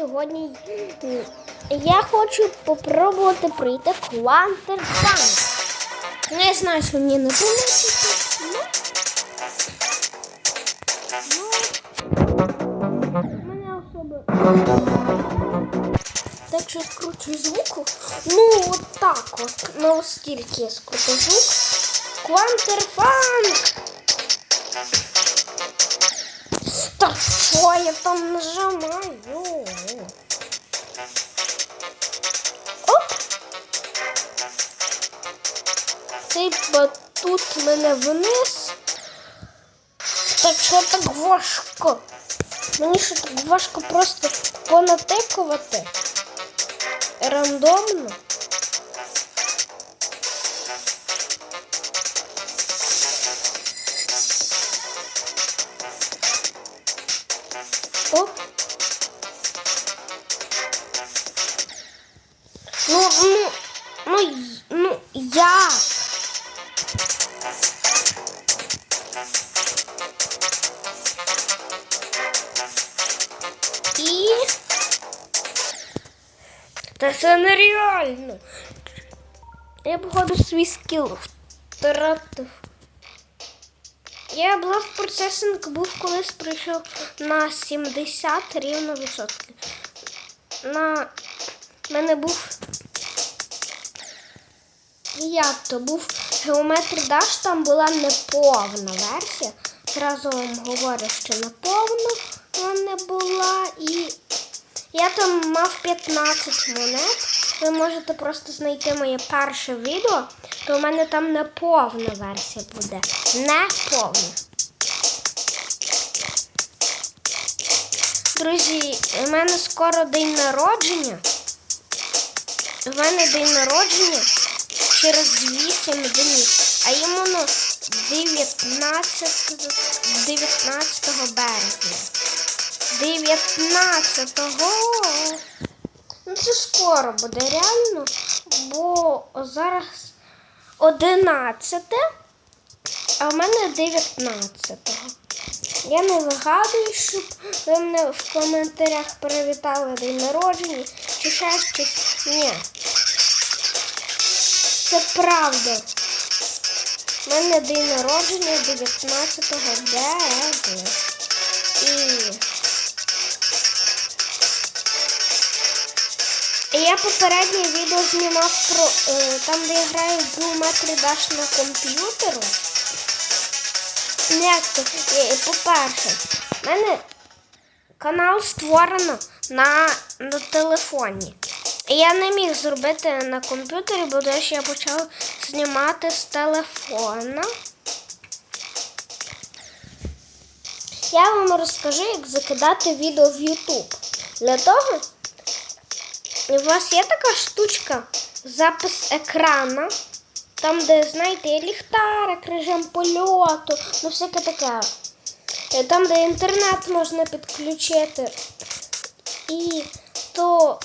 сьогодні я хочу попробувати пройти Quantum Fun. Не знаю, що мені не помітиться. Ну, мене особо. Так що скручу звуку. Ну, от так от. Ну, скільки я скручу звук. Квантерфанк! Та що я там нажимаю? Оп! Цей батут мене вниз. Так що так важко? Мені що так важко просто понатикувати? Рандомно? Ну, ну, ну, ну, я. І... Та це нереально. Я, походу, свій скіл втратив. Я блок процесинг був колись прийшов на 70 рівно відсотків. На мене був. Як то був Geometry Dash, там була неповна версія. Зразу вам говорю, що неповна вона була. І я там мав 15 монет. Ви можете просто знайти моє перше відео, то у мене там неповна версія буде. Неповна. Друзі, у мене скоро день народження. У мене день народження через 8 днів, а йому ну, 19, 19 березня. 19-го. Ну це скоро буде реально, бо зараз 11, а в мене 19-го. Я не вигадую, щоб ви мене в коментарях привітали день народження чи ще щось. Ні. Це правда. У мене день народження 19 березня. І я попереднє відео знімав про е, там, де я граю в Geometry Dash на комп'ютеру. Е, По-перше, в мене канал створено на, на телефоні. Я не міг зробити на комп'ютері, бо що я почав знімати з телефона. Я вам розкажу, як закидати відео в YouTube. Для того у вас є така штучка, запис екрана, там, де, знаєте, ліхтарик, режим польоту, ну всяке таке. Е, Там, де інтернет можна підключити. І то,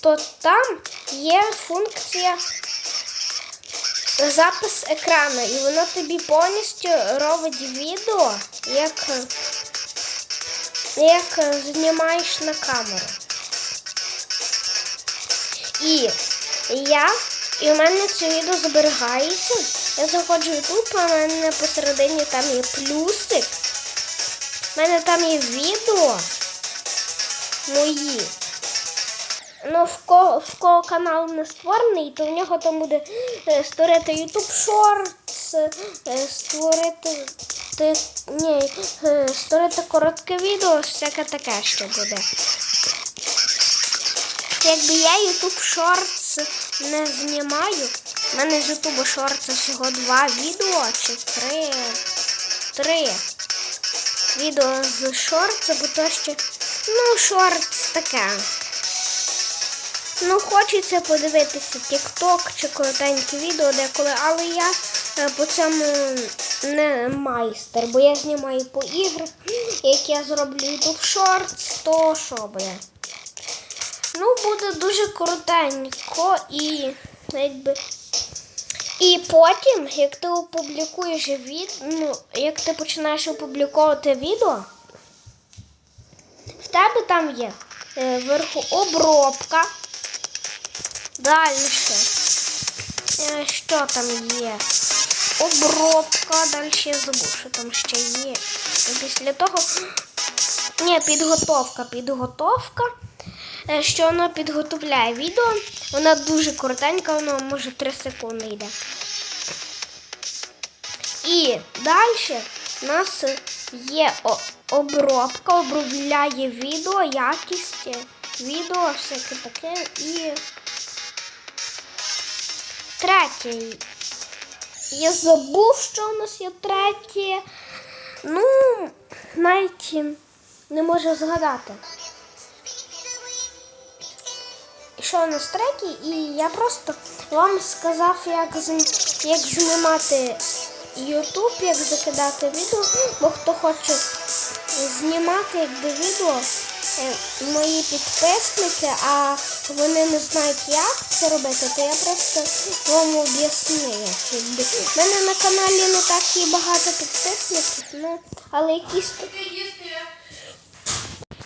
то там є функція запис екрану, і воно тобі повністю робить відео, як, як знімаєш на камеру. І я, і в мене це відео зберігається. Я заходжу в YouTube, а в мене посередині там є плюсик. У мене там є відео мої. Ну, в кого, в кого канал не створений, то в нього там буде е, створити YouTube Shorts, е, створити ти, ні, е, створити коротке відео, всяке таке що буде. Якби я YouTube Shorts не знімаю, в мене з YouTube Shorts всього два відео чи три. Три відео з Shorts, бо то ще, ну, Shorts таке. Ну, хочеться подивитися TikTok чи коротенькі відео деколи, але я е, по цьому не майстер, бо я знімаю по іграх. Як я зроблю YouTube Shorts, то що буде? Ну, буде дуже коротенько і якби. І потім, як ти опублікуєш від, ну, як ти починаєш опубліковувати відео, в тебе там є Е, Вверху обробка. Далі. Е, Що там є? Обробка. Далі я забув, що там ще є. І Після того. Ні, підготовка. Підготовка. Е, Що воно підготовляє відео. Вона дуже коротенька, воно може 3 секунди йде. І далі у нас є обробка, обробляє відео, якість відео, всяке таке. І третє. Я забув, що у нас є третє. Ну, навіть не можу згадати. Що у нас і я просто вам сказав, як, як знімати YouTube, як закидати відео, бо хто хоче знімати якби відео, е, мої підписники, а вони не знають, як це робити, то я просто вам об'ясню. якби. У мене на каналі не так і багато підписників, ну, але якісь